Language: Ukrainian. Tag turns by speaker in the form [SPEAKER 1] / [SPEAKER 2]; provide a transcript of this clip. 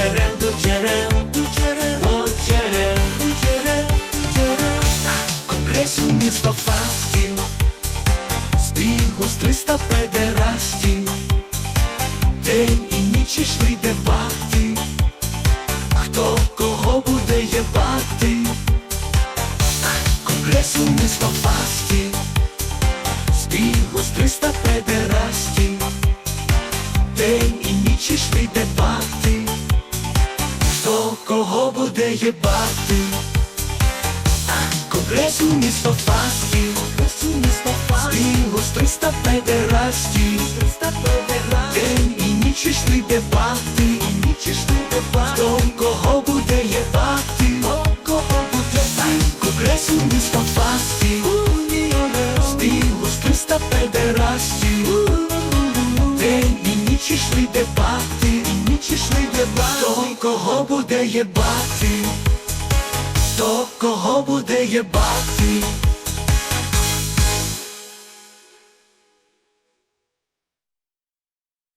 [SPEAKER 1] черем, ту черем, ту черем, о черем, ту черем, черем. Конгресу місто Фастін, стрігу з 300 педерастів, день і ніч йшли дебати, хто кого буде єбати. Конгресу місто Фастін, стрігу з 300 педерастів, День і ніч ішли дебати кого буде єбати. Конгресу місто фастів, Збігу з 300 педерастів. День і ніч ішли дебати. Хто кого буде єбати Конгресу місто фастів. Збігу з 300 педерастів. День і ніч ішли дебати кого буде єбати? Хто кого буде єбати